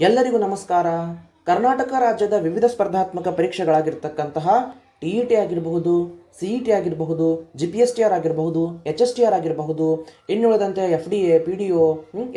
ಎಲ್ಲರಿಗೂ ನಮಸ್ಕಾರ. ಕರ್ನಾಟಕ ರಾಜ್ಯದ ವಿವಿಧ ಸ್ಪರ್ಧಾತ್ಮಕ ಪರೀಕ್ಷೆಗಳಾಗಿರ್ತಕ್ಕಂತಹ ಟಿ ಇ ಟಿ ಆಗಿರಬಹುದು ಸಿ ಇ ಟಿ ಆಗಿರಬಹುದು G P S T R ಆಗಿರಬಹುದು ಎಚ್ ಎಸ್ ಟಿ ಆರ್ ಆಗಿರಬಹುದು, ಇನ್ನುಳಿದಂತೆ F D A P D O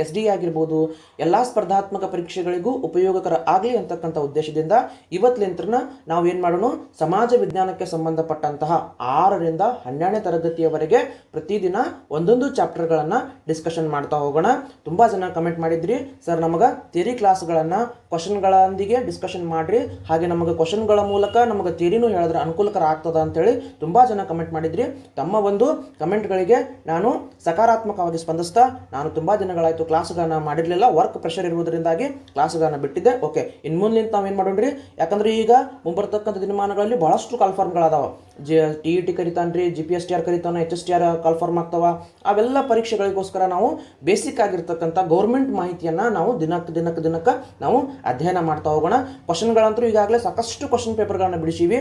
S D A ಆಗಿರ್ಬೋದು, ಎಲ್ಲ ಸ್ಪರ್ಧಾತ್ಮಕ ಪರೀಕ್ಷೆಗಳಿಗೂ ಉಪಯೋಗಕರ ಆಗಲಿ ಅಂತಕ್ಕಂಥ ಉದ್ದೇಶದಿಂದ ಇವತ್ತಿನ ನಾವು ಏನು ಮಾಡೋಣ, ಸಮಾಜ ವಿಜ್ಞಾನಕ್ಕೆ ಸಂಬಂಧಪಟ್ಟಂತಹ ಆರರಿಂದ ಹನ್ನೆರಡನೇ ತರಗತಿಯವರೆಗೆ ಪ್ರತಿದಿನ ಒಂದೊಂದು ಚಾಪ್ಟರ್ಗಳನ್ನು ಡಿಸ್ಕಷನ್ ಮಾಡ್ತಾ ಹೋಗೋಣ. ತುಂಬ ಜನ ಕಮೆಂಟ್ ಮಾಡಿದ್ರಿ. ಸರ್ ನಮಗೆ ಥಿಯರಿ ಕ್ಲಾಸ್ಗಳನ್ನು ಕ್ವಶನ್ಗಳೊಂದಿಗೆ ಡಿಸ್ಕಷನ್ ಮಾಡಿರಿ. ಹಾಗೆ ನಮಗೆ ಕ್ವಶನ್ಗಳ ಮೂಲಕ ನಮಗೆ ಥಿಯರಿನೂ ಹೇಳಿದ್ರೆ ಅನುಕೂಲಕರ ಆಗ್ತದ ಅಂತೇಳಿ ತುಂಬ ಜನ ಕಮೆಂಟ್ ಮಾಡಿದ್ರಿ. ತಮ್ಮ ಒಂದು ಕಮೆಂಟ್ಗಳಿಗೆ ನಾನು ಸಕಾರಾತ್ಮಕವಾಗಿ ಸ್ಪಂದಿಸ್ತಾ, ನಾನು ತುಂಬ ದಿನಗಳಾಯಿತು ಕ್ಲಾಸ್ಗಳನ್ನು ಮಾಡಿರಲಿಲ್ಲ ವರ್ಕ್ ಪ್ರೆಷರ್ ಇರುವುದರಿಂದಾಗಿ ಕ್ಲಾಸ್ಗಳನ್ನು ಬಿಟ್ಟಿದ್ದೆ. ಓಕೆ ಇನ್ನು ಮುಂದಿನ ನಾವು ಏನು ಮಾಡೋಣ್ರಿ? ಯಾಕಂದ್ರೆ ಈಗ ಮುಂಬರ್ತಕ್ಕಂಥ ದಿನಮಾನಗಳಲ್ಲಿ ಬಹಳಷ್ಟು ಕಾಲ್ಫಾರ್ಮ್ಗಳದಾವ G T E T ಕರಿತಾನ್ರಿ G P S T R ಕರಿತಾನೆ H S T R call form ಆಗ್ತಾವ. ಅವೆಲ್ಲ ಪರೀಕ್ಷೆಗಳಿಗೋಸ್ಕರ ನಾವು ಬೇಸಿಕ್ ಆಗಿರ್ತಕ್ಕಂಥ ಗೌರ್ಮೆಂಟ್ ಮಾಹಿತಿಯನ್ನು ನಾವು ದಿನಕ್ಕೆ ದಿನಕ್ಕೆ ದಿನಕ್ಕೆ ನಾವು ಅಧ್ಯಯನ ಮಾಡ್ತಾ ಹೋಗೋಣ. ಕ್ವಶನ್ಗಳಂತೂ ಈಗಾಗಲೇ ಸಾಕಷ್ಟು ಕ್ವಶನ್ ಪೇಪರ್ಗಳನ್ನ ಬಿಡಿಸೀವಿ.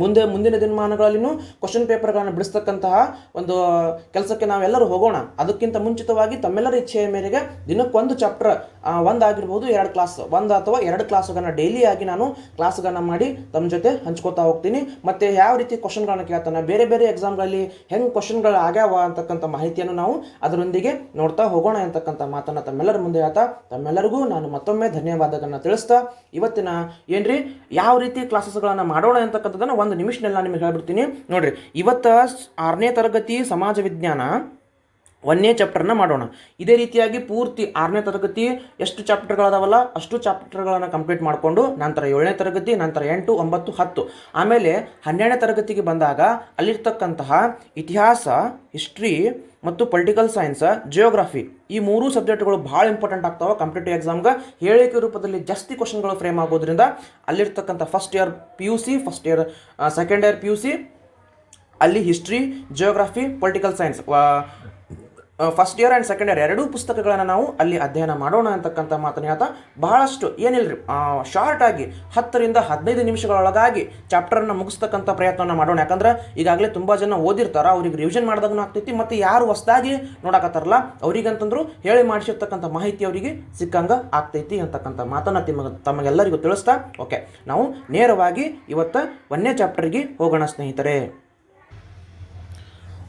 ಮುಂದೆ ಮುಂದಿನ ದಿನಮಾನಗಳಲ್ಲಿನೂ ಕ್ವಶನ್ ಪೇಪರ್ಗಳನ್ನು ಬಿಡಿಸ್ತಕ್ಕಂತಹ ಒಂದು ಕೆಲಸಕ್ಕೆ ನಾವೆಲ್ಲರೂ ಹೋಗೋಣ. ಅದಕ್ಕಿಂತ ಮುಂಚಿತವಾಗಿ ತಮ್ಮೆಲ್ಲರ ಇಚ್ಛೆಯ ಮೇರೆಗೆ ದಿನಕ್ಕೊಂದು ಚಾಪ್ಟರ್ ಒಂದಾಗಿರ್ಬೋದು, ಎರಡು ಕ್ಲಾಸ್ ಒಂದು ಅಥವಾ ಎರಡು ಕ್ಲಾಸ್ಗಳನ್ನ ಡೈಲಿಯಾಗಿ ನಾನು ಕ್ಲಾಸ್ಗಳನ್ನು ಮಾಡಿ ತಮ್ಮ ಜೊತೆ ಹಂಚ್ಕೋತಾ ಹೋಗ್ತೀನಿ. ಮತ್ತು ಯಾವ ರೀತಿ ಕ್ವಶನ್ಗಳನ್ನು ಕೇಳ್ತಾನೆ, ಬೇರೆ ಬೇರೆ ಎಕ್ಸಾಮ್ಗಳಲ್ಲಿ ಹೆಂಗೆ ಕ್ವಶನ್ಗಳು ಆಗ್ಯಾವ ಅಂತಕ್ಕಂಥ ಮಾಹಿತಿಯನ್ನು ನಾವು ಅದರೊಂದಿಗೆ ನೋಡ್ತಾ ಹೋಗೋಣ ಅಂತಕ್ಕಂಥ ಮಾತನ್ನು ತಮ್ಮೆಲ್ಲರ ಮುಂದೆ ಹೇಳ್ತಾ ತಮ್ಮೆಲ್ಲರಿಗೂ ನಾನು ಮತ್ತೊಮ್ಮೆ ಧನ್ಯವಾದಗಳನ್ನು ತಿಳಿಸ್ತಾ ಇವತ್ತಿನ ಏನ್ರಿ, ಯಾವ ರೀತಿ ಕ್ಲಾಸಸ್ಗಳನ್ನು ಮಾಡೋಣ ಅಂತಕ್ಕಂಥದ್ದನ್ನು ಒಂದು ನಿಮಿಷದಲ್ಲಿ ನಾನು ನಿಮಗೆ ಹೇಳ್ಬಿಡ್ತೀನಿ. ನೋಡ್ರಿ ಇವತ್ತು ಆರನೇ ತರಗತಿ ಸಮಾಜ ವಿಜ್ಞಾನ. ಒಂದನೇ ಚಾಪ್ಟರ್ನ ಮಾಡೋಣ. ಇದೇ ರೀತಿಯಾಗಿ ಪೂರ್ತಿ ಆರನೇ ತರಗತಿ ಎಷ್ಟು ಚಾಪ್ಟರ್ಗಳದಾವಲ್ಲ ಅಷ್ಟು ಚಾಪ್ಟರ್ಗಳನ್ನು ಕಂಪ್ಲೀಟ್ ಮಾಡಿಕೊಂಡು ನಂತರ ಏಳನೇ ತರಗತಿ, ನಂತರ ಎಂಟು, ಒಂಬತ್ತು, ಹತ್ತು. ಆಮೇಲೆ ಹನ್ನೆರಡನೇ ತರಗತಿಗೆ ಬಂದಾಗ ಅಲ್ಲಿರ್ತಕ್ಕಂತಹ ಇತಿಹಾಸ ಹಿಸ್ಟ್ರಿ ಮತ್ತು ಪೊಲಿಟಿಕಲ್ ಸೈನ್ಸ್ ಜಿಯೋಗ್ರಫಿ ಈ ಮೂರು ಸಬ್ಜೆಕ್ಟ್ಗಳು ಭಾಳ ಇಂಪಾರ್ಟೆಂಟ್ ಆಗ್ತಾವೆ ಕಾಂಪಿಟೇಟಿವ್ ಎಕ್ಸಾಮ್ಗೆ ಹೇಳಿಕೆ ರೂಪದಲ್ಲಿ ಜಾಸ್ತಿ ಕ್ವಶನ್ಗಳು ಫ್ರೇಮ್ ಆಗೋದ್ರಿಂದ ಅಲ್ಲಿರ್ತಕ್ಕಂಥ first year P U C first year second year P U C ಅಲ್ಲಿ history geography political science first year and second year ಎರಡೂ ಪುಸ್ತಕಗಳನ್ನು ನಾವು ಅಲ್ಲಿ ಅಧ್ಯಯನ ಮಾಡೋಣ ಅಂತಕ್ಕಂಥ ಮಾತನ್ನು ಹೇಳ್ತಾ ಬಹಳಷ್ಟು ಏನಿಲ್ಲ ರೀ ಶಾರ್ಟ್ ಆಗಿ ಹತ್ತರಿಂದ ಹದಿನೈದು ನಿಮಿಷಗಳೊಳಗಾಗಿ ಚಾಪ್ಟರ್ನ ಮುಗಿಸ್ತಕ್ಕಂಥ ಪ್ರಯತ್ನವನ್ನು ಮಾಡೋಣ. ಯಾಕಂದ್ರೆ ಈಗಾಗಲೇ ತುಂಬ ಜನ ಓದಿರ್ತಾರೆ, ಅವ್ರಿಗೆ ರಿವಿಷನ್ ಮಾಡಿದಾಗೂ ಆಗ್ತೈತಿ ಮತ್ತು ಯಾರು ಹೊಸದಾಗಿ ನೋಡಕತ್ತಾರಲ್ಲ, ಅವರಿಗಂತಂದ್ರು ಹೇಳಿ ಮಾಡಿಸಿರ್ತಕ್ಕಂಥ ಮಾಹಿತಿ ಅವರಿಗೆ ಸಿಕ್ಕಂಗೆ ಆಗ್ತೈತಿ ಅಂತಕ್ಕಂಥ ಮಾತನ್ನು ತಿಮ್ಮ ತಮಗೆಲ್ಲರಿಗೂ ತಿಳಿಸ್ತಾ ಓಕೆ ನಾವು ನೇರವಾಗಿ ಇವತ್ತು ಒಂದನೇ ಚಾಪ್ಟರ್ಗೆ ಹೋಗೋಣ ಸ್ನೇಹಿತರೆ.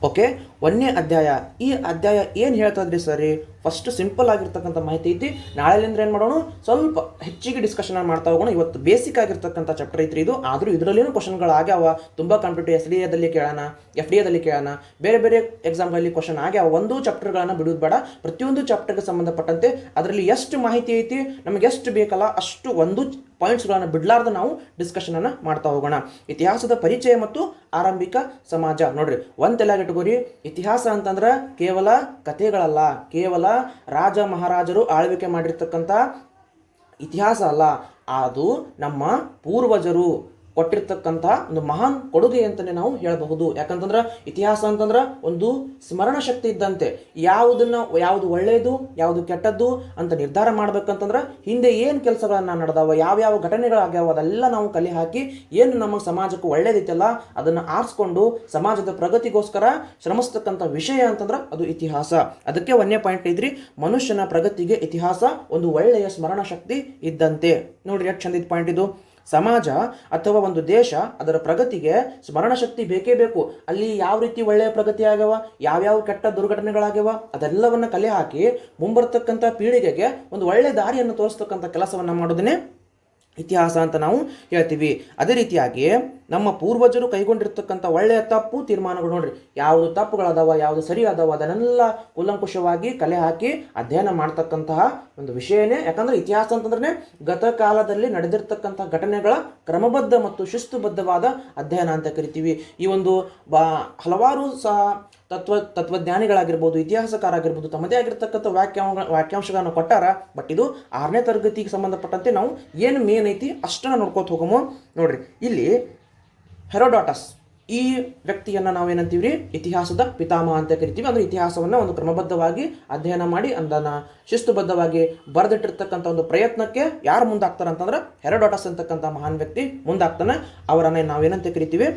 ಓಕೆ? ಒಂದನೇ ಅಧ್ಯಾಯ. ಈ ಅಧ್ಯಾಯ ಏನು ಹೇಳ್ತದ್ರಿ ಸರಿ? ಫಸ್ಟ್ ಸಿಂಪಲ್ ಆಗಿರ್ತಕ್ಕಂಥ ಮಾಹಿತಿ ಐತಿ. ನಾಳೆಲಿಂದ ಏನು ಮಾಡೋಣ? ಸ್ವಲ್ಪ ಹೆಚ್ಚಿಗೆ ಡಿಸ್ಕಷನ್ ಮಾಡ್ತಾ ಹೋಗೋಣ. ಇವತ್ತು ಬೇಸಿಕ್ ಆಗಿರ್ತಕ್ಕಂಥ ಚಾಪ್ಟರ್ ಐತ್ರಿ ಇದು. ಆದರೂ ಇದರಲ್ಲಿನೂ ಕ್ವಶನ್ಗಳು ಆಗ್ಯಾವ. ತುಂಬ ಕಾಂಪಿಟೇಟಿವ್ ಎಸ್ ಡಿ ಎದಲ್ಲಿ ಕೇಳೋಣ ಎಫ್ ಡಿ ಎದಲ್ಲಿ ಕೇಳೋಣ. ಬೇರೆ ಬೇರೆ ಎಕ್ಸಾಮ್ಗಳಲ್ಲಿ ಕ್ವಶನ್ ಆಗ್ಯಾವ. ಒಂದು ಚಾಪ್ಟರ್ಗಳನ್ನು ಬಿಡೋದು ಬೇಡ. ಪ್ರತಿಯೊಂದು ಚಾಪ್ಟರ್ಗೆ ಸಂಬಂಧಪಟ್ಟಂತೆ ಅದರಲ್ಲಿ ಎಷ್ಟು ಮಾಹಿತಿ ಐತಿ? ನಮಗೆ ಎಷ್ಟು ಬೇಕಲ್ಲ? ಅಷ್ಟು ಒಂದು ಪಾಯಿಂಟ್ಸ್ಗಳನ್ನು ಬಿಡಲಾರ್ದು ನಾವು ಡಿಸ್ಕಷನನ್ನು ಮಾಡ್ತಾ ಹೋಗೋಣ. ಇತಿಹಾಸದ ಪರಿಚಯ ಮತ್ತು ಆರಂಭಿಕ ಸಮಾಜ. ನೋಡ್ರಿ, ಒಂದು ತಲೆಯಾಗಿಟ್ಕೋರಿ ಇತಿಹಾಸ ಅಂತಂದ್ರೆ ಕೇವಲ ಕಥೆಗಳಲ್ಲ. ಕೇವಲ ರಾಜ ಮಹಾರಾಜರು ಆಳ್ವಿಕೆ ಮಾಡಿರ್ತಕ್ಕಂಥ ಇತಿಹಾಸ ಅಲ್ಲ. ಅದು ನಮ್ಮ ಪೂರ್ವಜರು. ಕೊಟ್ಟಿರ್ತಕ್ಕಂಥ ಒಂದು ಮಹಾನ್ ಕೊಡುಗೆ ಅಂತಲೇ ನಾವು ಹೇಳಬಹುದು. ಯಾಕಂತಂದ್ರೆ ಇತಿಹಾಸ ಅಂತಂದ್ರೆ ಒಂದು ಸ್ಮರಣ ಶಕ್ತಿ ಇದ್ದಂತೆ. ಯಾವುದನ್ನ ಯಾವುದು ಒಳ್ಳೆಯದು ಯಾವುದು ಕೆಟ್ಟದ್ದು ಅಂತ ನಿರ್ಧಾರ ಮಾಡ್ಬೇಕಂತಂದ್ರೆ ಹಿಂದೆ ಏನು ಕೆಲಸಗಳನ್ನ ನಡೆದಾವ, ಯಾವ್ಯಾವ ಘಟನೆಗಳಾಗ್ಯಾವ ಅದೆಲ್ಲ ನಾವು ಕಲೆ ಹಾಕಿ ಏನು ನಮ್ಮ ಸಮಾಜಕ್ಕೆ ಒಳ್ಳೇದಿತ್ತಲ್ಲ ಅದನ್ನು ಆರಿಸ್ಕೊಂಡು ಸಮಾಜದ ಪ್ರಗತಿಗೋಸ್ಕರ ಶ್ರಮಿಸ್ತಕ್ಕಂಥ ವಿಷಯ ಅಂತಂದ್ರೆ ಅದು ಇತಿಹಾಸ. ಅದಕ್ಕೆ ಒಂದೇ ಪಾಯಿಂಟ್ ಇದ್ರಿ, ಮನುಷ್ಯನ ಪ್ರಗತಿಗೆ ಇತಿಹಾಸ ಒಂದು ಒಳ್ಳೆಯ ಸ್ಮರಣ ಶಕ್ತಿ ಇದ್ದಂತೆ. ನೋಡ್ರಿ ಎಷ್ಟು ಚಂದಿದ್ ಪಾಯಿಂಟ್ ಇದು. ಸಮಾಜ ಅಥವಾ ಒಂದು ದೇಶ ಅದರ ಪ್ರಗತಿಗೆ ಸ್ಮರಣ ಶಕ್ತಿ ಬೇಕೇ ಬೇಕು. ಅಲ್ಲಿ ಯಾವ ರೀತಿ ಒಳ್ಳೆಯ ಪ್ರಗತಿ ಆಗ್ಯಾವ, ಯಾವ್ಯಾವ ಕೆಟ್ಟ ದುರ್ಘಟನೆಗಳಾಗ್ಯಾವ, ಅದೆಲ್ಲವನ್ನ ಕಲೆ ಹಾಕಿ ಮುಂಬರ್ತಕ್ಕಂಥ ಪೀಳಿಗೆಗೆ ಒಂದು ಒಳ್ಳೆಯ ದಾರಿಯನ್ನು ತೋರಿಸ್ತಕ್ಕಂಥ ಕೆಲಸವನ್ನು ಮಾಡೋದನ್ನೇ ಇತಿಹಾಸ ಅಂತ ನಾವು ಹೇಳ್ತೀವಿ. ಅದೇ ರೀತಿಯಾಗಿ ನಮ್ಮ ಪೂರ್ವಜರು ಕೈಗೊಂಡಿರ್ತಕ್ಕಂಥ ಒಳ್ಳೆಯ ತಪ್ಪು ತೀರ್ಮಾನಗಳು ನೋಡ್ರಿ. ಯಾವುದು ತಪ್ಪುಗಳದಾವ, ಯಾವುದು ಸರಿ ಅದಾವ ಅದನ್ನೆಲ್ಲ ಕೂಲಂಕುಷವಾಗಿ ಕಲೆ ಹಾಕಿ ಅಧ್ಯಯನ ಮಾಡ್ತಕ್ಕಂತಹ ಒಂದು ವಿಷಯನೇ. ಯಾಕಂದ್ರೆ ಇತಿಹಾಸ ಅಂತಂದ್ರೆ ಗತಕಾಲದಲ್ಲಿ ನಡೆದಿರ್ತಕ್ಕಂಥ ಘಟನೆಗಳ ಕ್ರಮಬದ್ಧ ಮತ್ತು ಶಿಸ್ತುಬದ್ಧವಾದ ಅಧ್ಯಯನ ಅಂತ ಕರಿತೀವಿ. ಈ ಒಂದು ಬಾ, ಹಲವಾರು ಸಹ ತತ್ವ, ತತ್ವಜ್ಞಾನಿಗಳಾಗಿರ್ಬೋದು, ಇತಿಹಾಸಕಾರಾಗಿರ್ಬೋದು, ತಮ್ಮದೇ ಆಗಿರ್ತಕ್ಕಂಥ ವಾಕ್ಯ ವಾಕ್ಯಾಂಶಗಳನ್ನು ಕೊಟ್ಟಾರ. ಬಟ್ ಇದು ಆರನೇ ತರಗತಿಗೆ ಸಂಬಂಧಪಟ್ಟಂತೆ ನಾವು ಏನು ಮೇನ್ ಐತಿ ಅಷ್ಟನ್ನು ನೋಡ್ಕೋತ ಹೋಗಮು. ನೋಡ್ರಿ, ಇಲ್ಲಿ ಹೆರೋಡಾಟಸ್. ಈ ವ್ಯಕ್ತಿಯನ್ನು ನಾವೇನಂತೀವಿ ರೀ ಇತಿಹಾಸದ ಪಿತಾಮಹ ಅಂತ ಕರಿತೀವಿ. ಅಂದ್ರೆ ಇತಿಹಾಸವನ್ನು ಒಂದು ಕ್ರಮಬದ್ಧವಾಗಿ ಅಧ್ಯಯನ ಮಾಡಿ ಅದನ್ನು ಶಿಸ್ತುಬದ್ಧವಾಗಿ ಬರೆದಿಟ್ಟಿರ್ತಕ್ಕಂಥ ಒಂದು ಪ್ರಯತ್ನಕ್ಕೆ ಯಾರು ಮುಂದಾಗ್ತಾರೆ ಅಂತಂದ್ರೆ ಹೆರೋಡಾಟಸ್ ಅಂತಕ್ಕಂಥ ಮಹಾನ್ ವ್ಯಕ್ತಿ ಮುಂದಾಗ್ತಾನೆ. ಅವರನ್ನು ನಾವೇನಂತ ಕರಿತೀವಿ?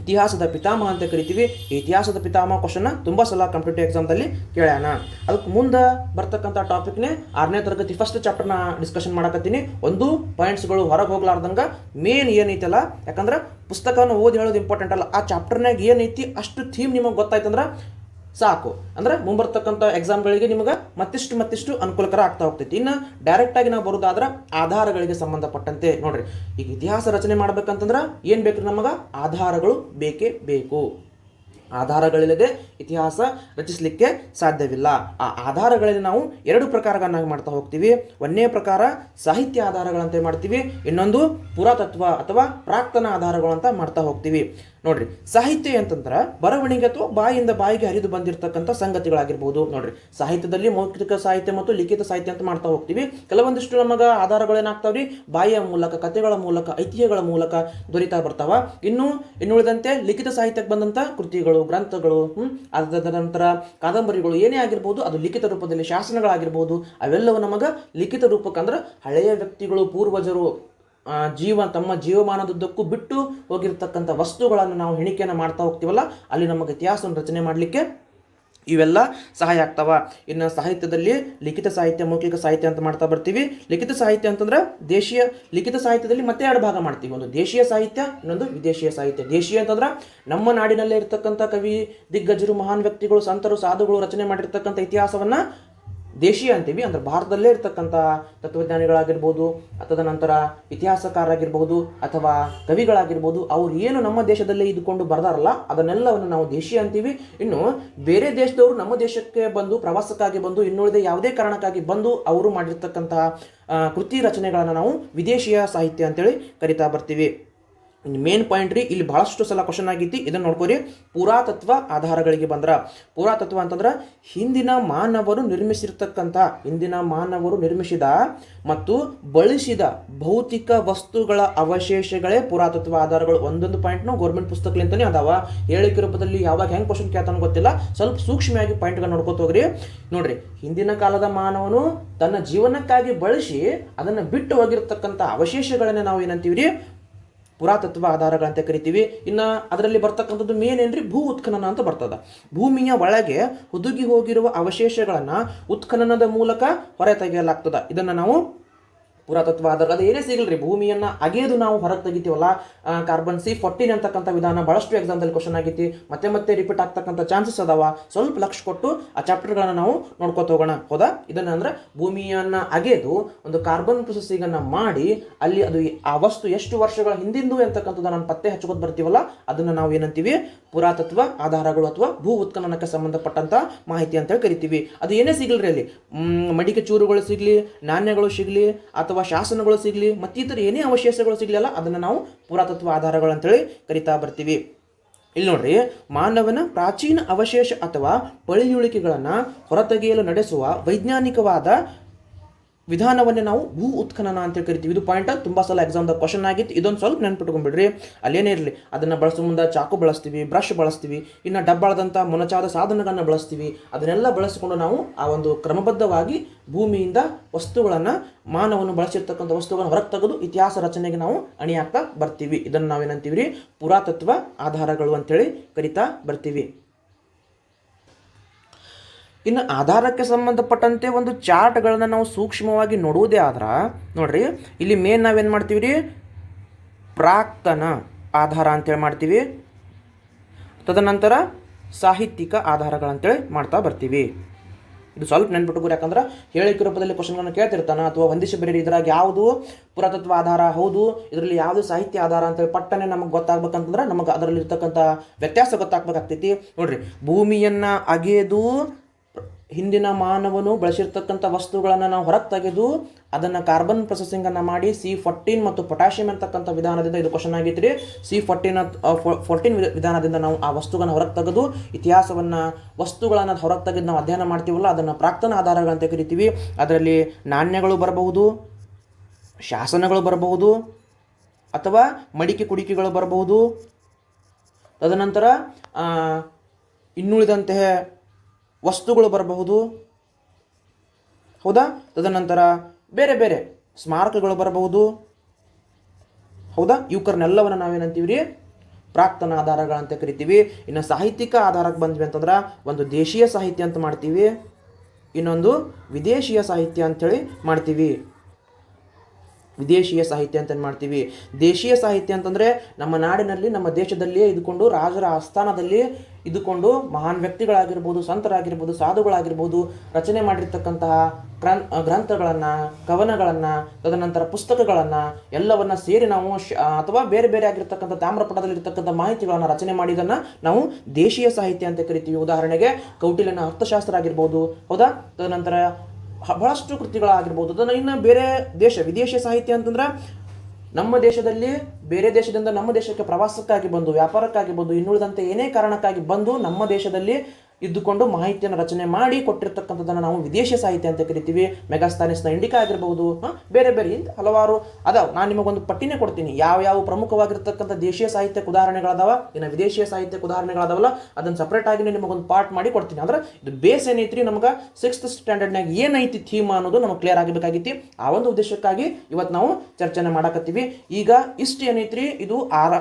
ಇತಿಹಾಸದ ಪಿತಾಮಹ ಅಂತ ಕರಿತೀವಿ. ಈ ಇತಿಹಾಸದ ಪಿತಾಮಹ ಕ್ವಶನ್ನ ತುಂಬ ಸಲ ಕಂಪ್ಯೂಟರ್ ಎಕ್ಸಾಮ್ದಲ್ಲಿ ಕೇಳೋಣ ಅದಕ್ಕೆ ಮುಂದೆ ಬರ್ತಕ್ಕಂಥ ಟಾಪಿಕ್ನೇ ಆರನೇ ತರಗತಿ ಫಸ್ಟ್ ಚಾಪ್ಟರ್ನ ಡಿಸ್ಕಷನ್ ಮಾಡಕತ್ತೀನಿ. ಒಂದು ಪಾಯಿಂಟ್ಸ್ಗಳು ಹೊರಗೆ ಹೋಗ್ಲಾರ್ದಂಗೆ ಮೇನ್ ಏನೈತಲ್ಲ, ಯಾಕಂದ್ರೆ ಪುಸ್ತಕವನ್ನು ಓದಿ ಹೇಳೋದು ಇಂಪಾರ್ಟೆಂಟ್ ಅಲ್ಲ. ಆ ಚಾಪ್ಟರ್ನಾಗ ಏನೈತಿ, ಅಷ್ಟು ಥೀಮ್ ನಿಮಗೆ ಗೊತ್ತಾಯ್ತಂದ್ರೆ ಸಾಕು. ಅಂದ್ರೆ ಮುಂಬರ್ತಕ್ಕಂಥ ಎಕ್ಸಾಮ್ಗಳಿಗೆ ನಿಮಗೆ ಮತ್ತಿಷ್ಟು ಮತ್ತಿಷ್ಟು ಅನುಕೂಲಕರ ಆಗ್ತಾ ಹೋಗ್ತೈತಿ. ಇನ್ನು ಡೈರೆಕ್ಟಾಗಿ ನಾವು ಬರೋದಾದ್ರೆ ಆಧಾರಗಳಿಗೆ ಸಂಬಂಧಪಟ್ಟಂತೆ ನೋಡ್ರಿ. ಈಗ ಇತಿಹಾಸ ರಚನೆ ಮಾಡ್ಬೇಕಂತಂದ್ರೆ ಏನು ಬೇಕು ನಮಗೆ? ಆಧಾರಗಳು ಬೇಕೇ ಬೇಕು. ಆಧಾರಗಳಿಲ್ಲದೆ ಇತಿಹಾಸ ರಚಿಸಲಿಕ್ಕೆ ಸಾಧ್ಯವಿಲ್ಲ. ಆ ಆಧಾರಗಳಲ್ಲಿ ನಾವು ಎರಡು ಪ್ರಕಾರಗಳನ್ನಾಗಿ ಮಾಡ್ತಾ ಹೋಗ್ತೀವಿ. ಒಂದನೇ ಪ್ರಕಾರ ಸಾಹಿತ್ಯ ಆಧಾರಗಳಂತೆ ಮಾಡ್ತೀವಿ. ಇನ್ನೊಂದು ಪುರಾತತ್ವ ಅಥವಾ ಪ್ರಾಕ್ತನ ಆಧಾರಗಳು ಅಂತ ಮಾಡ್ತಾ ಹೋಗ್ತೀವಿ. ನೋಡ್ರಿ, ಸಾಹಿತ್ಯ ಅಂತಂದ್ರೆ ಬರವಣಿಗೆ ಅಥವಾ ಬಾಯಿಂದ ಬಾಯಿಗೆ ಹರಿದು ಬಂದಿರತಕ್ಕಂಥ ಸಂಗತಿಗಳಾಗಿರ್ಬೋದು. ನೋಡ್ರಿ, ಸಾಹಿತ್ಯದಲ್ಲಿ ಮೌಖಿಕ ಸಾಹಿತ್ಯ ಮತ್ತು ಲಿಖಿತ ಸಾಹಿತ್ಯ ಅಂತ ಮಾಡ್ತಾ ಹೋಗ್ತೀವಿ. ಕೆಲವೊಂದಿಷ್ಟು ನಮಗೆ ಆಧಾರಗಳೇನಾಗ್ತಾವ್ರಿ? ಬಾಯಿಯ ಮೂಲಕ, ಕಥೆಗಳ ಮೂಲಕ, ಐತಿಹ್ಯಗಳ ಮೂಲಕ ದೊರೀತಾ ಬರ್ತಾವ. ಇನ್ನು ಇನ್ನುಳಿದಂತೆ ಲಿಖಿತ ಸಾಹಿತ್ಯಕ್ಕೆ ಬಂದಂಥ ಕೃತಿಗಳು ಗ್ರಂಥಗಳು, ಹ್ಮ್? ಅದಾದ ನಂತರ ಕಾದಂಬರಿಗಳು ಏನೇ ಆಗಿರ್ಬೋದು, ಅದು ಲಿಖಿತ ರೂಪದಲ್ಲಿ ಶಾಸನಗಳಾಗಿರ್ಬೋದು, ಅವೆಲ್ಲವೂ ನಮಗೆ ಲಿಖಿತ ರೂಪಕ್ಕಂದ್ರೆ ಹಳೆಯ ವ್ಯಕ್ತಿಗಳು, ಪೂರ್ವಜರು ಜೀವ, ತಮ್ಮ ಜೀವಮಾನದುದ್ದಕ್ಕೂ ಬಿಟ್ಟು ಹೋಗಿರ್ತಕ್ಕಂಥ ವಸ್ತುಗಳನ್ನು ನಾವು ಹೆಣಿಕೆಯನ್ನು ಮಾಡ್ತಾ ಹೋಗ್ತೀವಲ್ಲ, ಅಲ್ಲಿ ನಮಗೆ ಇತಿಹಾಸವನ್ನು ರಚನೆ ಮಾಡಲಿಕ್ಕೆ ಇವೆಲ್ಲ ಸಹಾಯ ಆಗ್ತಾವ. ಇನ್ನು ಸಾಹಿತ್ಯದಲ್ಲಿ ಲಿಖಿತ ಸಾಹಿತ್ಯ, ಮೌಖಿಕ ಸಾಹಿತ್ಯ ಅಂತ ಮಾಡ್ತಾ ಬರ್ತೀವಿ. ಲಿಖಿತ ಸಾಹಿತ್ಯ ಅಂತಂದ್ರೆ ದೇಶೀಯ, ಲಿಖಿತ ಸಾಹಿತ್ಯದಲ್ಲಿ ಮತ್ತೆ ಎರಡು ಭಾಗ ಮಾಡ್ತೀವಿ. ಒಂದು ದೇಶೀಯ ಸಾಹಿತ್ಯ, ಇನ್ನೊಂದು ವಿದೇಶೀಯ ಸಾಹಿತ್ಯ. ದೇಶೀಯ ಅಂತಂದ್ರೆ ನಮ್ಮ ನಾಡಿನಲ್ಲೇ ಇರತಕ್ಕಂಥ ಕವಿ, ದಿಗ್ಗಜರು, ಮಹಾನ್ ವ್ಯಕ್ತಿಗಳು, ಸಂತರು, ಸಾಧುಗಳು ರಚನೆ ಮಾಡಿರ್ತಕ್ಕಂಥ ಇತಿಹಾಸವನ್ನ ದೇಶೀಯ ಅಂತೀವಿ, ಅಂದ್ರೆ ಭಾರತದಲ್ಲೇ ಇರ್ತಕ್ಕಂಥ ತತ್ವಜ್ಞಾನಿಗಳಾಗಿರ್ಬೋದು ನಂತರ ಇತಿಹಾಸಕಾರರಾಗಿರ್ಬೋದು, ಅಥವಾ ಕವಿಗಳಾಗಿರ್ಬೋದು, ಅವ್ರು ಏನು ನಮ್ಮ ದೇಶದಲ್ಲೇ ಇದ್ದುಕೊಂಡು ಬರ್ದಾರಲ್ಲ, ಅದನ್ನೆಲ್ಲವನ್ನು ನಾವು ದೇಶೀಯ ಅಂತೀವಿ. ಇನ್ನು ಬೇರೆ ದೇಶದವರು ನಮ್ಮ ದೇಶಕ್ಕೆ ಬಂದು, ಪ್ರವಾಸಕ್ಕಾಗಿ ಬಂದು, ಇನ್ನುಳಿದ ಯಾವುದೇ ಕಾರಣಕ್ಕಾಗಿ ಬಂದು ಅವರು ಮಾಡಿರ್ತಕ್ಕಂತಹ ಕೃತಿ ರಚನೆಗಳನ್ನು ನಾವು ವಿದೇಶೀಯ ಸಾಹಿತ್ಯ ಅಂತೇಳಿ ಕರಿತಾ ಬರ್ತೀವಿ. ಮೇನ್ ಪಾಯಿಂಟ್ ರೀ, ಇಲ್ಲಿ ಬಹಳಷ್ಟು ಸಲ ಕ್ವಶನ್ ಆಗೈತಿ ಇದನ್ನ ನೋಡ್ಕೋರಿ. ಪುರಾತತ್ವ ಆಧಾರಗಳಿಗೆ ಬಂದ್ರ. ಪುರಾತತ್ವ ಅಂತಂದ್ರೆ ಹಿಂದಿನ ಮಾನವರು ನಿರ್ಮಿಸಿರ್ತಕ್ಕಂಥ, ಹಿಂದಿನ ಮಾನವರು ನಿರ್ಮಿಸಿದ ಮತ್ತು ಬಳಸಿದ ಭೌತಿಕ ವಸ್ತುಗಳ ಅವಶೇಷಗಳೇ ಪುರಾತತ್ವ ಆಧಾರಗಳು. ಒಂದೊಂದು ಪಾಯಿಂಟ್ನು ಗೌರ್ಮೆಂಟ್ ಪುಸ್ತಕಲಿಂತಾನೆ ಅದಾವ. ಹೇಳಿಕೆ ರೂಪದಲ್ಲಿ ಯಾವಾಗ ಹೆಂಗೆ ಕ್ವಶನ್ ಕೇಳ್ತಾನೋ ಗೊತ್ತಿಲ್ಲ. ಸ್ವಲ್ಪ ಸೂಕ್ಷ್ಮವಾಗಿ ಪಾಯಿಂಟ್ಗಳನ್ನ ನೋಡ್ಕೋತ ಹೋಗ್ರಿ. ನೋಡ್ರಿ, ಹಿಂದಿನ ಕಾಲದ ಮಾನವನು ತನ್ನ ಜೀವನಕ್ಕಾಗಿ ಬಳಸಿ ಅದನ್ನು ಬಿಟ್ಟು ಹೋಗಿರ್ತಕ್ಕಂಥ ಅವಶೇಷಗಳನ್ನ ನಾವು ಏನಂತೀವಿ ರೀ ಪುರಾತತ್ವ ಆಧಾರಗಳಂತ ಕರಿತೀವಿ. ಇನ್ನು ಅದರಲ್ಲಿ ಬರ್ತಕ್ಕಂಥದ್ದು ಮೇನ್ ಏನ್ರಿ? ಭೂ ಉತ್ಖನನ ಅಂತ ಬರ್ತದ. ಭೂಮಿಯ ಒಳಗೆ ಹುದುಗಿ ಹೋಗಿರುವ ಅವಶೇಷಗಳನ್ನು ಉತ್ಖನನದ ಮೂಲಕ ಹೊರ ಇದನ್ನು ನಾವು ಪುರಾತತ್ವ ಆಧಾರ ಅದು ಏನೇ ಸಿಗಲ್ರಿ, ಭೂಮಿಯನ್ನ ಅಗೆದು ನಾವು ಹೊರಗೆ ತೆಗಿತೀವಲ್ಲ ಕಾರ್ಬನ್ ಸಿ ಫೋರ್ಟೀನ್ ಅಂತಕ್ಕಂಥ ವಿಧಾನ ಬಹಳಷ್ಟು ಎಕ್ಸಾಮ್ದಲ್ಲಿ ಕ್ವಶನ್ ಆಗೈತಿ, ಮತ್ತೆ ಮತ್ತೆ ರಿಪೀಟ್ ಆಗ್ತಕ್ಕಂಥ ಚಾನ್ಸಸ್ ಅದಾವ. ಸ್ವಲ್ಪ ಲಕ್ಷ ಕೊಟ್ಟು ಆ ಚಾಪ್ಟರ್ಗಳನ್ನ ನಾವು ನೋಡ್ಕೊತ ಹೋಗೋಣ. ಹೌದಾ? ಇದನ್ನ ಅಂದ್ರೆ ಭೂಮಿಯನ್ನ ಅಗೆದು ಒಂದು ಕಾರ್ಬನ್ ಪ್ರೊಸೆಸಿಂಗ್ ಅನ್ನ ಮಾಡಿ, ಅಲ್ಲಿ ಅದು ಆ ವಸ್ತು ಎಷ್ಟು ವರ್ಷಗಳ ಹಿಂದಿಂದು ಅಂತಕ್ಕಂಥದ್ದು ನಾನು ಪತ್ತೆ ಹಚ್ಕೋತ ಬರ್ತೀವಲ್ಲ, ಅದನ್ನ ನಾವು ಏನಂತೀವಿ? ಪುರಾತತ್ವ, ಆಧಾರಗಳು ಅಥವಾ ಭೂ ಉತ್ಖನನಕ್ಕೆ ಸಂಬಂಧಪಟ್ಟಂತ ಮಾಹಿತಿ ಅಂತೇಳಿ ಕರಿತೀವಿ. ಅದು ಏನೇ ಸಿಗಲ್ರಿ ಅಲ್ಲಿ. ಮಡಿಕೆ ಚೂರುಗಳು ಸಿಗಲಿ, ನಾಣ್ಯಗಳು ಸಿಗಲಿ, ಅಥವಾ ಶಾಸನಗಳು ಸಿಗಲಿ, ಮತ್ತಿತರ ಏನೇ ಅವಶೇಷಗಳು ಸಿಗಲಿಲ್ಲ, ಅದನ್ನು ನಾವು ಪುರಾತತ್ವ, ಆಧಾರಗಳು ಅಂತೇಳಿ ಕರಿತಾ ಬರ್ತೀವಿ. ಇಲ್ಲಿ ನೋಡ್ರಿ, ಮಾನವನ ಪ್ರಾಚೀನ ಅವಶೇಷ ಅಥವಾ ಪಳಿಯುಳಿಕೆಗಳನ್ನು ಹೊರತೆಗೆಯಲು ನಡೆಸುವ ವೈಜ್ಞಾನಿಕವಾದ ವಿಧಾನವನ್ನೇ ನಾವು ಭೂ ಉತ್ಖನನ ಅಂತ ಕರಿತೀವಿ. ಇದು ಪಾಯಿಂಟ್ ತುಂಬ ಸಲ ಎಕ್ಸಾಮ್ದಾಗ ಕ್ವಶನ್ ಆಗಿತ್ತು. ಇದೊಂದು ಸ್ವಲ್ಪ ನೆನ್ಪಿಟ್ಕೊಂಡ್ಬಿಡ್ರಿ ಅಲ್ಲೇನೇ ಇರಲಿ. ಅದನ್ನು ಬಳಸೋ ಮುಂದೆ ಚಾಕು ಬಳಸ್ತೀವಿ ಬ್ರಷ್ ಬಳಸ್ತೀವಿ, ಇನ್ನು ಡಬ್ಬಳದಂಥ ಮೊನಚಾದ ಸಾಧನಗಳನ್ನು ಬಳಸ್ತೀವಿ. ಅದನ್ನೆಲ್ಲ ಬಳಸಿಕೊಂಡು ನಾವು ಆ ಒಂದು ಕ್ರಮಬದ್ಧವಾಗಿ ಭೂಮಿಯಿಂದ ವಸ್ತುಗಳನ್ನು ಮಾನವನು ಬಳಸಿರ್ತಕ್ಕಂಥ ವಸ್ತುಗಳನ್ನು ಹೊರಗೆ ತೆಗೆದು ಇತಿಹಾಸ ರಚನೆಗೆ ನಾವು ಅಣಿ ಬರ್ತೀವಿ. ಇದನ್ನು ನಾವೇನಂತೀವಿ ರೀ ಪುರಾತತ್ವ ಆಧಾರಗಳು ಅಂತೇಳಿ ಕರಿತಾ ಬರ್ತೀವಿ. ಇನ್ನು ಆಧಾರಕ್ಕೆ ಸಂಬಂಧಪಟ್ಟಂತೆ ಒಂದು ಚಾರ್ಟ್ಗಳನ್ನ ನಾವು ಸೂಕ್ಷ್ಮವಾಗಿ ನೋಡುವುದೇ ಆದ್ರೆ, ನೋಡ್ರಿ, ಇಲ್ಲಿ ಮೇನ್ ನಾವೇನು ಮಾಡ್ತೀವಿ ರೀ ಪ್ರಾಕ್ತನ ಆಧಾರ ಅಂತೇಳಿ ಮಾಡ್ತೀವಿ. ತದನಂತರ ಸಾಹಿತ್ಯಿಕ ಆಧಾರಗಳಂತೇಳಿ ಮಾಡ್ತಾ ಬರ್ತೀವಿ. ಇದು ಸ್ವಲ್ಪ ನೆನ್ಪಿಟ್ಕೋರಿ ಯಾಕಂದ್ರೆ ಹೇಳಿಕೆ ರೂಪದಲ್ಲಿ ಕ್ವಶನ್ಗಳನ್ನು ಕೇಳ್ತಿರ್ತಾನೆ, ಅಥವಾ ಹೊಂದಿಸಿ ಬರೀರಿ, ಇದ್ರಾಗ ಯಾವುದು ಪುರಾತತ್ವ ಆಧಾರ, ಹೌದು, ಇದರಲ್ಲಿ ಯಾವುದು ಸಾಹಿತ್ಯ ಆಧಾರ ಅಂತೇಳಿ ಪಟ್ಟನೆ ನಮಗೆ ಗೊತ್ತಾಗ್ಬೇಕಂತಂದ್ರೆ ನಮಗೆ ಅದರಲ್ಲಿ ಇರ್ತಕ್ಕಂಥ ವ್ಯತ್ಯಾಸ ಗೊತ್ತಾಗ್ಬೇಕಾಗ್ತೈತಿ. ನೋಡ್ರಿ, ಭೂಮಿಯನ್ನ ಅಗೆದು ಹಿಂದಿನ ಮಾನವನು ಬಳಸಿರ್ತಕ್ಕಂಥ ವಸ್ತುಗಳನ್ನು ನಾವು ಹೊರಗೆ ತೆಗೆದು ಅದನ್ನು ಕಾರ್ಬನ್ ಪ್ರೊಸೆಸಿಂಗನ್ನು ಮಾಡಿ ಸಿ ಫೋರ್ಟೀನ್ ಮತ್ತು ಪೊಟ್ಯಾಷಿಯಂ ಅಂತಕ್ಕಂಥ ವಿಧಾನದಿಂದ ಇದು ಕ್ವಶನ್ ಆಗಿತ್ತು ರೀ ಸಿ ಫೋರ್ಟೀನ್ ಫೋರ್ಟೀನ್ ವಿಧಾನದಿಂದ ನಾವು ಆ ವಸ್ತುಗಳನ್ನು ಹೊರಗೆ ತೆಗೆದು ಇತಿಹಾಸವನ್ನು, ವಸ್ತುಗಳನ್ನು ಹೊರಗೆ ತೆಗೆದು ನಾವು ಅಧ್ಯಯನ ಮಾಡ್ತೀವಲ್ಲ, ಅದನ್ನು ಪ್ರಾಕ್ತನ ಆಧಾರಗಳಂತ ಕರಿತೀವಿ. ಅದರಲ್ಲಿ ನಾಣ್ಯಗಳು ಬರಬಹುದು, ಶಾಸನಗಳು ಬರಬಹುದು, ಅಥವಾ ಮಡಿಕೆ ಕುಡಿಕೆಗಳು ಬರಬಹುದು. ತದನಂತರ ಇನ್ನುಳಿದಂತಹ ವಸ್ತುಗಳು ಬರಬಹುದು. ಹೌದಾ? ತದನಂತರ ಬೇರೆ ಬೇರೆ ಸ್ಮಾರಕಗಳು ಬರಬಹುದು. ಹೌದಾ? ಇವುಕರನ್ನೆಲ್ಲವನ್ನು ನಾವೇನಂತೀವಿ ರೀ? ಪ್ರಾಕ್ತನ ಆಧಾರಗಳಂತ ಕರಿತೀವಿ. ಇನ್ನು ಸಾಹಿತ್ಯಿಕ ಆಧಾರಕ್ಕೆ ಬಂದ್ವಿ ಅಂತಂದ್ರೆ ಒಂದು ದೇಶೀಯ ಸಾಹಿತ್ಯ ಅಂತ ಮಾಡ್ತೀವಿ. ಇನ್ನೊಂದು ವಿದೇಶೀಯ ಸಾಹಿತ್ಯ ಅಂಥೇಳಿ ಮಾಡ್ತೀವಿ. ವಿದೇಶೀಯ ಸಾಹಿತ್ಯ ಅಂತ ಮಾಡ್ತೀವಿ. ದೇಶೀಯ ಸಾಹಿತ್ಯ ಅಂತಂದರೆ ನಮ್ಮ ನಾಡಿನಲ್ಲಿ, ನಮ್ಮ ದೇಶದಲ್ಲಿಯೇ ಇದ್ಕೊಂಡು ರಾಜರ ಆಸ್ಥಾನದಲ್ಲಿ ಇದ್ದುಕೊಂಡು ಮಹಾನ್ ವ್ಯಕ್ತಿಗಳಾಗಿರ್ಬೋದು, ಸಂತರಾಗಿರ್ಬೋದು, ಸಾಧುಗಳಾಗಿರ್ಬೋದು ರಚನೆ ಮಾಡಿರ್ತಕ್ಕಂತಹ ಕ್ರನ್ ಗ್ರಂಥಗಳನ್ನು, ಕವನಗಳನ್ನು, ತದನಂತರ ಪುಸ್ತಕಗಳನ್ನು ಎಲ್ಲವನ್ನ ಸೇರಿ ನಾವು ಶ ಅಥವಾ ಬೇರೆ ಬೇರೆ ಆಗಿರ್ತಕ್ಕಂಥ ತಾಮ್ರಪಟದಲ್ಲಿರ್ತಕ್ಕಂಥ ಮಾಹಿತಿಗಳನ್ನು ರಚನೆ ಮಾಡಿದ್ದನ್ನು ನಾವು ದೇಶೀಯ ಸಾಹಿತ್ಯ ಅಂತ ಕರಿತೀವಿ. ಉದಾಹರಣೆಗೆ ಕೌಟಿಲ್ಯನ ಅರ್ಥಶಾಸ್ತ್ರ ಆಗಿರ್ಬೋದು, ಹೌದಾ? ತದನಂತರ ಬಹಳಷ್ಟು ಕೃತಿಗಳಾಗಿರ್ಬೋದು. ಅದನ್ನು ಇನ್ನು ಬೇರೆ ದೇಶ ವಿದೇಶಿ ಸಾಹಿತ್ಯ ಅಂತಂದ್ರೆ ನಮ್ಮ ದೇಶದಲ್ಲಿ ಬೇರೆ ದೇಶದಿಂದ ನಮ್ಮ ದೇಶಕ್ಕೆ ಪ್ರವಾಸಕ್ಕಾಗಿ ಬಂದು, ವ್ಯಾಪಾರಕ್ಕಾಗಿ ಬಂದು ಇನ್ನುಳಿದಂತೆ ಏನೇ ಕಾರಣಕ್ಕಾಗಿ ಬಂದು ನಮ್ಮ ದೇಶದಲ್ಲಿ ಇದ್ದುಕೊಂಡು ಮಾಹಿತಿಯನ್ನು ರಚನೆ ಮಾಡಿ ಕೊಟ್ಟಿರ್ತಕ್ಕಂಥದ್ದನ್ನು ನಾವು ವಿದೇಶಿ ಸಾಹಿತ್ಯ ಅಂತ ಕರಿತೀವಿ. ಮೆಗಾಸ್ತಾನಿಸ್ನ ಇಂಡಿಕಾ ಆಗಿರ್ಬೋದು ಬೇರೆ ಬೇರೆ ಇಂಥ ಹಲವಾರು ಅದಾವ. ನಾನು ನಿಮಗೊಂದು ಪಟ್ಟಿನೇ ಕೊಡ್ತೀನಿ. ಯಾವ ಯಾವ ಪ್ರಮುಖವಾಗಿರ್ತಕ್ಕಂಥ ದೇಶೀಯ ಸಾಹಿತ್ಯಕ್ಕೆ ಉದಾಹರಣೆಗಳದಾವ? ಇನ್ನು ವಿದೇಶೀಯ ಸಾಹಿತ್ಯಕ್ಕೆ ಉದಾಹರಣೆಗಳದಾವಲ್ಲ? ಅದನ್ನು ಸಪ್ರೇಟ್ ಆಗಿ ನಿಮಗೊಂದು ಪಾರ್ಟ್ ಮಾಡಿ ಕೊಡ್ತೀನಿ. ಅಂದ್ರೆ ಇದು ಬೇಸ್ ಏನೈತ್ರಿ ನಮ್ಗೆ? ಸಿಕ್ಸ್ತ್ ಸ್ಟ್ಯಾಂಡರ್ಡ್ನಾಗ ಏನೈತಿ ಥೀಮ್ ಅನ್ನೋದು ನಮಗೆ ಕ್ಲಿಯರ್ ಆಗಬೇಕಾಗಿತ್ತು. ಆ ಒಂದು ಉದ್ದೇಶಕ್ಕಾಗಿ ಇವತ್ತು ನಾವು ಚರ್ಚೆನ ಮಾಡಕತ್ತೀವಿ. ಈಗ ಇಷ್ಟು ಏನೈತ್ರಿ? ಇದು ಆರ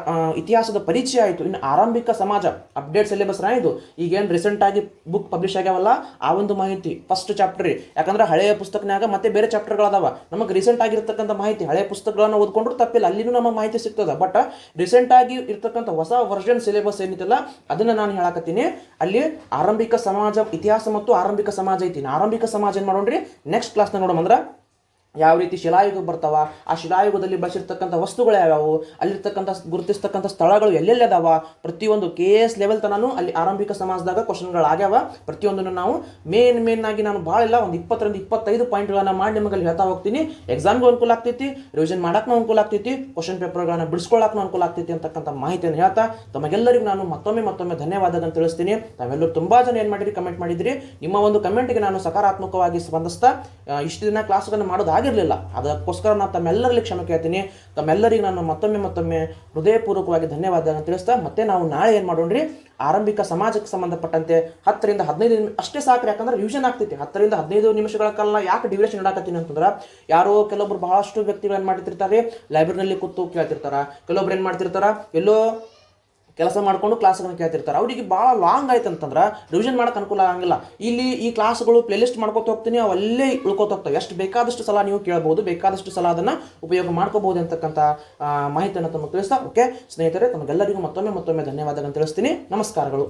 ಇತಿಹಾಸದ ಪರಿಚಯ ಆಯಿತು. ಇನ್ನು ಆರಂಭಿಕ ಸಮಾಜ ಅಪ್ಡೇಟ್ ಸಿಲೆಬಸ್ ಇದು. ಈಗೇನು ರೀಸೆಂಟ್ ಆಗಿ ಬುಕ್ ಪಬ್ಲಿಷ್ ಆಗ್ಯಾವಲ್ಲ, ಆ ಒಂದು ಮಾಹಿತಿ ಫಸ್ಟ್ ಚಾಪ್ಟರ್ ಯಾಕಂದ್ರೆ ಹಳೆಯ ಪುಸ್ತಕನಾಗ ಮತ್ತೆ ಬೇರೆ ಚಾಪ್ಟರ್ಗಳದಾವ ನಮಗೆ ರೀಸೆಂಟ್ ಆಗಿರ್ತಕ್ಕಂಥ ಮಾಹಿತಿ ಹಳೆಯ ಪುಸ್ತಕಗಳನ್ನ ಓದ್ಕೊಂಡ್ರು ತಪ್ಪಿಲ್ಲ. ಅಲ್ಲಿನೂ ನಮಗೆ ಮಾಹಿತಿ ಸಿಗ್ತದೆ. ಬಟ್ ರೀಸೆಂಟ್ ಆಗಿ ಇರ್ತಕ್ಕಂಥ ಹೊಸ ವರ್ಷನ್ ಸಿಲೆಬಸ್ ಏನಿತ್ತಲ್ಲ, ಅದನ್ನ ನಾನು ಹೇಳಕತ್ತೀನಿ. ಅಲ್ಲಿ ಆರಂಭಿಕ ಸಮಾಜ, ಇತಿಹಾಸ ಮತ್ತು ಆರಂಭಿಕ ಸಮಾಜ ಐತಿ. ಆರಂಭಿಕ ಸಮಾಜ ಏನು ಮಾಡೋಣ್ರಿ? ನೆಕ್ಸ್ಟ್ ಕ್ಲಾಸ್ನ ನೋಡೋಣ ಯಾವ ರೀತಿ ಶಿಲಾಯುಗ ಬರ್ತಾವ, ಆ ಶಿಲಾಯುಗದಲ್ಲಿ ಬಳಸಿರ್ತಕ್ಕಂಥ ವಸ್ತುಗಳು ಯಾವ್ಯಾವು, ಅಲ್ಲಿರ್ತಕ್ಕಂಥ ಗುರುತಿಸ್ತಕ್ಕಂಥ ಸ್ಥಳಗಳು ಎಲ್ಲೆಲ್ಲಿ ಅದಾವ ಪ್ರತಿಯೊಂದು ಕೆ ಎಸ್ ಲೆವೆಲ್ ತನೂ ಅಲ್ಲಿ ಆರಂಭಿಕ ಸಮಾಜದಾಗ ಕ್ವಶನ್ಗಳು ಆಗ್ಯಾವ ಪ್ರತಿಯೊಂದನ್ನು ನಾವು ಮೇನ್ ಮೇನ್ ಆಗಿ ನಾನು ಭಾಳ ಇಲ್ಲ, ಒಂದು ಇಪ್ಪತ್ತರಿಂದ ಇಪ್ಪತ್ತೈದು ಪಾಯಿಂಟ್ಗಳನ್ನ ಮಾಡಿ ನಿಮಗೆ ಅಲ್ಲಿ ಹೇಳ್ತಾ ಹೋಗ್ತೀನಿ. ಎಕ್ಸಾಮ್ಗೂ ಅನುಕೂಲ ಆಗ್ತೈತಿ ರಿವಿಷನ್ ಮಾಡೋಕ್ಕೂ ಅನುಕೂಲ ಆಗ್ತೈತಿ ಕ್ವಶನ್ ಪೇಪರ್ಗಳನ್ನ ಬಿಡಿಸ್ಕೊಳ್ಳೋಕ್ಕೂ ಅನುಕೂಲ ಆಗ್ತೈತಿ ಅಂತಕ್ಕಂಥ ಮಾಹಿತಿಯನ್ನು ಹೇಳ್ತಾ ತಮಗೆಲ್ಲರಿಗೂ ನಾನು ಮತ್ತೊಮ್ಮೆ ಮತ್ತೊಮ್ಮೆ ಧನ್ಯವಾದಗಳನ್ನು ತಿಳಿಸ್ತೀನಿ. ತಾವೆಲ್ಲರೂ ತುಂಬ ಜನ ಏನು ಮಾಡಿದ್ರಿ ಕಮೆಂಟ್ ಮಾಡಿದ್ರಿ. ನಿಮ್ಮ ಒಂದು ಕಮೆಂಟ್ಗೆ ನಾನು ಸಕಾರಾತ್ಮಕವಾಗಿ ಸ್ಪಂದಿಸ್ತಾ ಇಷ್ಟು ದಿನ ಕ್ಲಾಸ್ಗಳನ್ನು ಮಾಡೋದಾಗಿರಲಿಲ್ಲ ಅದಕ್ಕೋಸ್ಕರ ನಾನು ತಮ್ಮೆಲ್ಲರಲ್ಲಿ ಕ್ಷಮೆ ಕೇಳ್ತೀನಿ. ತಮ್ಮೆಲ್ಲರಿಗೆ ನಾನು ಮತ್ತೊಮ್ಮೆ ಮತ್ತೊಮ್ಮೆ ಹೃದಯಪೂರ್ವಕವಾಗಿ ಧನ್ಯವಾದಗಳನ್ನು ತಿಳಿಸ್ತಾ ಮತ್ತೆ ನಾವು ನಾಳೆ ಏನು ಮಾಡೋಣ್ರಿ? ಆರಂಭಿಕ ಸಮಾಜಕ್ಕೆ ಸಂಬಂಧಪಟ್ಟಂತೆ ಹತ್ತರಿಂದ ಹದಿನೈದು ನಿಮಿಷ ಅಷ್ಟೇ ಸಾಕು ಯಾಕಂದ್ರೆ ರಿವಿಷನ್ ಆಗ್ತೈತಿ. ಹತ್ತರಿಂದ ಹದಿನೈದು ನಿಮಿಷಗಳ ಕಾಲ ಯಾಕೆ ಡ್ಯೂರೇಷನ್ ಇಡಾಕತ್ತೀನಿ ಅಂತಂದ್ರೆ ಯಾರೋ ಕೆಲವೊಬ್ರು ಬಹಳಷ್ಟು ವ್ಯಕ್ತಿಗಳು ಏನು ಮಾಡ್ತಿರ್ತಾರೆ ಲೈಬ್ರರಿನಲ್ಲಿ ಕೂತು ಕೇಳ್ತಿರ್ತಾರ. ಕೆಲವೊಬ್ರು ಏನು ಮಾಡ್ತಿರ್ತಾರ? ಎಲ್ಲೋ ಕೆಲಸ ಮಾಡಿಕೊಂಡು ಕ್ಲಾಸ್ಗಳನ್ನ ಕೇಳ್ತಿರ್ತಾರೆ. ಅವರಿಗೆ ಭಾಳ ಲಾಂಗ್ ಆಯ್ತು ಅಂತಂದ್ರೆ ರಿವಿಷನ್ ಮಾಡಕ್ಕೆ ಅನುಕೂಲ ಆಗಂಗಿಲ್ಲ. ಇಲ್ಲಿ ಈ ಕ್ಲಾಸ್ಗಳು ಪ್ಲೇಲಿಸ್ಟ್ ಮಾಡ್ಕೊತ ಹೋಗ್ತೀನಿ, ಅವಲ್ಲೇ ಉಳ್ಕೊತ ಹೋಗ್ತವೆ. ಎಷ್ಟು ಬೇಕಾದಷ್ಟು ಸಲ ನೀವು ಕೇಳ್ಬೋದು, ಬೇಕಾದಷ್ಟು ಸಲ ಅದನ್ನು ಉಪಯೋಗ ಮಾಡ್ಕೋಬಹುದು ಅಂತಕ್ಕಂಥ ಮಾಹಿತಿಯನ್ನು ತಮಗೆ ತಿಳಿಸ್ತಾ ಓಕೆ ಸ್ನೇಹಿತರೆ, ತಮಗೆಲ್ಲರಿಗೂ ಮತ್ತೊಮ್ಮೆ ಮತ್ತೊಮ್ಮೆ ಧನ್ಯವಾದಗಳನ್ನು ತಿಳಿಸ್ತೀನಿ. ನಮಸ್ಕಾರಗಳು.